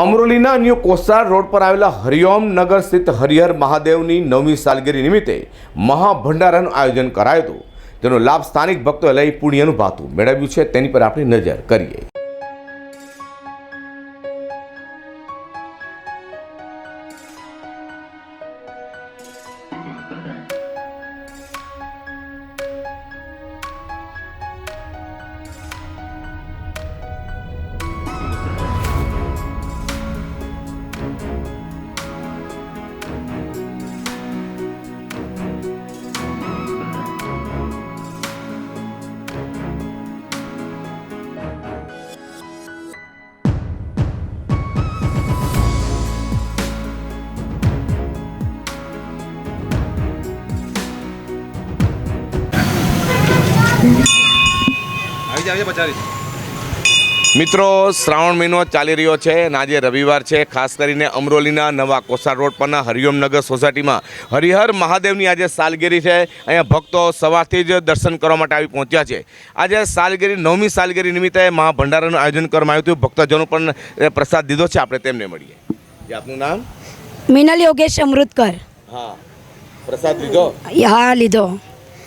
અમરોલીના new કોસાર road પર આવેલા હરિઓમ નગર સ્થિત હરિહર મહાદેવની નવમી સાલગીરી નિમિત્તે મહાભંડારાનું આયોજન કરાયું હતું. તેનો લાભ સ્થાનિક ભક્તોએ લઈ પુણ્યનું ભાતું મેળવ્યું છે. તેની પર આપણી નજર કરીએ. મિત્રો શ્રાવણ મહિનો ચાલી રહ્યો છે અને આજે રવિવાર છે. ખાસ કરીને અમરોલીના નવા કોસાર રોડ પરના હરિઓમનગર સોસાયટીમાં હરિહર મહાદેવની આજે સાલગીરી છે. અહીંયા ભક્તો સવારથી જ દર્શન કરવા માટે આવી પહોંચ્યા છે. આજે સાલગીરી નવમી સાલગીરી નિમિત્તે મહાભંડારાનું આયોજન કરવામાં આવ્યું હતું. ભક્તજનો પણ પ્રસાદ દીધો છે. આપણે તેમને મળીએ. જે આપનું નામ? મિનલ યોગેશ અમૃતકર. હા. પ્રસાદ લીધો? હા લીધો.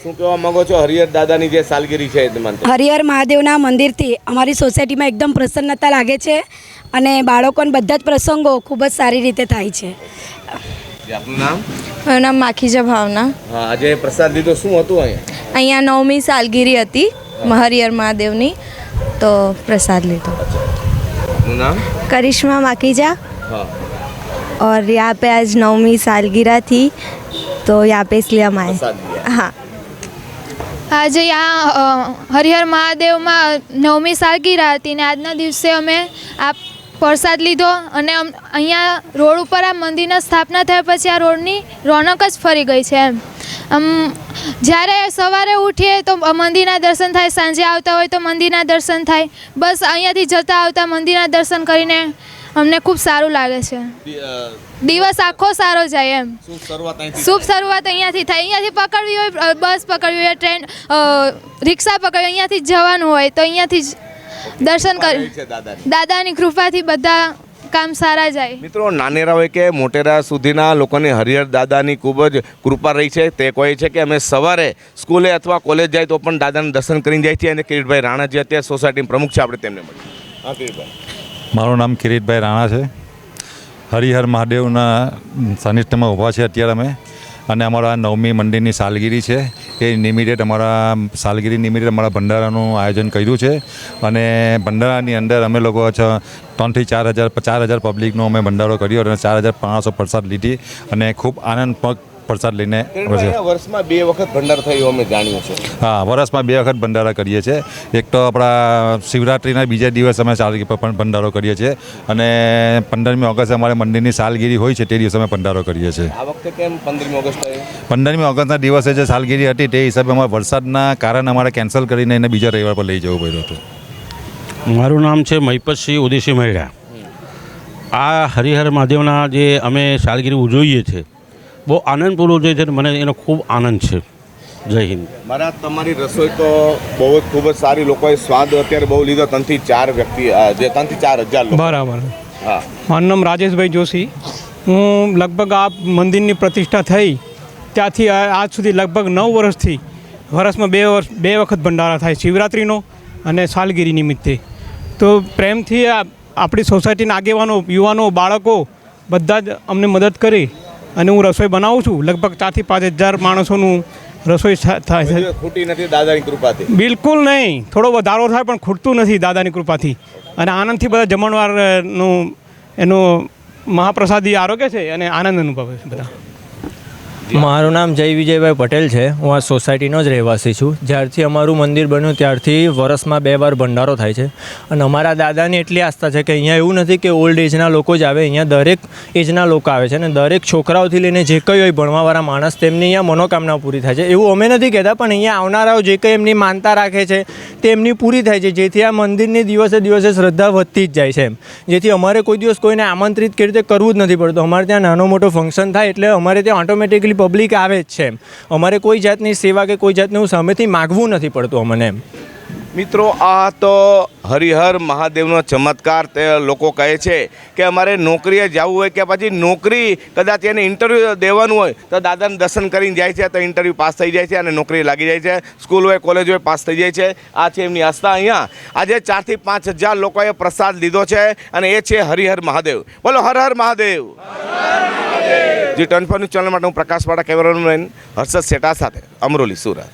શું કહેવા માંગો છો હરિહર દાદાની જે સાલગીરી છે તે માનતો હરિહર મહાદેવના મંદિરથી અમારી સોસાયટીમાં એકદમ પ્રસન્નતા લાગે છે અને બાળકોને બધા જ પ્રસંગો ખૂબ જ સારી રીતે થાય છે જે આપનું નામ મારું નામ માખીજા ભાવના હા આજે પ્રસાદ લીધો શું હતું અહીંયા અહીંયા નવમી સાલગીરી હતી હરિહર મહાદેવની તો પ્રસાદ લીધો આપનું નામ करिश्मा माखीजा હા और यहाँ पे आज नवमी सालगिरह थी तो यहाँ पे इसलिए हम आए પ્રસાદ લીધા हाँ આજે આ હરિહર મહાદેવમાં નવમી સાલગીરા હતી ને આજના દિવસે અમે આ પ્રસાદ લીધો અને અહીંયા રોડ ઉપર આ મંદિરના સ્થાપના થયા પછી આ રોડની રોનક જ ફરી ગઈ છે એમ. આમ જ્યારે સવારે ઉઠીએ તો મંદિરના દર્શન થાય, સાંજે આવતા હોય તો મંદિરના દર્શન થાય. બસ અહીંયાથી જતા આવતા મંદિરના દર્શન કરીને અમને ખૂબ સારું લાગે છે. દિવસ આખો સારો જાય એમ. શુભ શરૂઆત અહીંયાથી થાય. અહીંયાથી પકડવી હોય બસ પકડવી હોય ટ્રેન રિક્ષા પકડવી અહીંયાથી જવાનું હોય તો અહીંયાથી જ દર્શન કરી. દાદાની. દાદાની કૃપાથી બધા કામ સારા જાય. મિત્રો નાનેરા હોય કે મોટેરા સુધીના લોકોને હરિહર દાદાની ખૂબ જ કૃપા રહી છે. તે કહે છે કે અમે સવારે સ્કૂલે અથવા કોલેજ જાય તો પણ દાદાના દર્શન કરીને જાય છે. અને કિરીટભાઈ રાણા જે અત્યારે સોસાયટીના પ્રમુખ છે. આપણે તેમને મળીએ. હા કિરીટભાઈ. મારું નામ કિરીટભાઈ રાણા છે. હરિહર મહાદેવના સાનિધ્યમાં ઊભા છે અત્યારે અમે. અને અમારા નવમી મંદિરની સાલગીરી છે. એ નિમિત્તે અમારા, સાલગીરી નિમિત્તે અમારા ભંડારાનું આયોજન કર્યું છે. અને ભંડારાની અંદર અમે લોકો ત્રણથી ચાર હજાર ચાર હજાર પબ્લિકનો અમે ભંડારો કર્યો અને ચાર હજાર પાંચસો પ્રસાદ લીધી. અને ખૂબ આનંદપક પ્રસાદ લઈને વર્ષમાં બે વખત ભંડાર થયો અમે જાણીએ છીએ. હા વર્ષમાં બે વખત ભંડારા કરીએ છીએ. એક તો આપણા શિવરાત્રિના બીજા દિવસ અમે સાલગીરી પર પણ ભંડારો કરીએ છીએ. અને પંદરમી ઓગસ્ટ અમારે મંદિરની સાલગીરી હોય છે તે દિવસે અમે ભંડારો કરીએ છીએ. આ વખતે કેમ પંદરમી ઓગસ્ટ? પંદરમી ઓગસ્ટના દિવસે જે સાલગીરી હતી તે હિસાબે અમારે વરસાદના કારણે અમારે કેન્સલ કરીને એને બીજા રવિવાર પર લઈ જવું પડ્યું હતું. મારું નામ છે મહિપતસિંહ ઉદયસિંહ મહેડા. આ હરિહર મહાદેવના જે અમે સાલગીરી ઉજવીએ છીએ બહુ આનંદપૂર્વક ઉજવીએ છીએ અને મને એનો ખૂબ આનંદ છે. જય હિન્દ. મારા તમારી રસોઈ તો બહુ જ ખૂબ જ સારી. લોકોએ સ્વાદ અત્યારે બહુ લીધો. ત્રણથી ચાર વ્યક્તિ જે ત્રણથી ચાર હજાર બરાબર. હા. મારું નામ રાજેશભાઈ જોશી. હું લગભગ આ મંદિરની પ્રતિષ્ઠા થઈ ત્યાંથી આજ સુધી લગભગ નવ વર્ષથી વર્ષમાં બે વર્ષ બે વખત ભંડારા થાય શિવરાત્રિનો અને સાલગીરી નિમિત્તે. તો પ્રેમથી આપણી સોસાયટીના આગેવાનો યુવાનો બાળકો બધા જ અમને મદદ કરી. અને હું રસોઈ બનાવું છું. લગભગ ચારથી પાંચ હજાર માણસોનું રસોઈ થાય છે ખૂટી નથી દાદાની કૃપાથી. બિલકુલ નહીં. થોડો વધારો થાય પણ ખૂટતું નથી દાદાની કૃપાથી. અને આનંદથી બધા જમણવારનું એનું મહાપ્રસાદી આરોગ્ય છે અને આનંદ અનુભવે છે બધા. મારું નામ જય વિજયભાઈ પટેલ છે. હું આ સોસાયટીનો જ રહેવાસી છું. જ્યારથી અમારું મંદિર બન્યું, ત્યારથી વર્ષમાં બે વાર ભંડારો થાય છે. અને અમારા દાદાની એટલી આસ્થા છે કે અહીંયા એવું નથી કે ઓલ્ડ એજના લોકો જ આવે, અહીંયા દરેક એજના લોકો આવે છે અને દરેક છોકરાઓથી લઈને જે કંઈ હોય ભણવાવાળા માણસ તેમની અહીંયા મનોકામના પૂરી થાય છે. એવું અમે નથી કહેતા, પણ અહીંયા આવનારાઓ જે કંઈ એમની માનતા રાખે છે તે એમની પૂરી થાય છે. જેથી આ મંદિરની દિવસે દિવસે શ્રદ્ધા વધતી જ જાય છે એમ. જેથી અમારે કોઈ દિવસ કોઈને આમંત્રિત કેવી રીતે કરવું જ નથી પડતું. અમારે ત્યાં નાનો મોટો ફંક્શન થાય એટલે અમારે ત્યાં ઓટોમેટિકલી પબ્લિક આવે જ છે અમારે કોઈ જાતની સેવા કે કોઈ જાતનું સામેથી માગવું નથી પડતું અમને મિત્રો, આ તો હરિહર મહાદેવનો ચમત્કાર તે લોકો કહે છે કે અમારે નોકરીએ જવું હોય કે પછી નોકરી કદાચ એને ઇન્ટરવ્યૂ દેવાનું હોય, તો દાદાને દર્શન કરીને જાય છે, તો ઇન્ટરવ્યૂ પાસ થઈ જાય છે અને નોકરી લાગી જાય છે. સ્કૂલ હોય કોલેજ હોય, પાસ થઈ જાય છે. આ છે એમની આસ્થા અહીંયા. આજે ચારથી પાંચ હજાર લોકોએ પ્રસાદ લીધો છે અને એ છે હરિહર મહાદેવ. બોલો, Har Har Mahadev. G twenty news channel માટે હું પ્રકાશ વાડા કેમેરામેન હર્ષદ શેટા સાથે અમરોલી સુરત.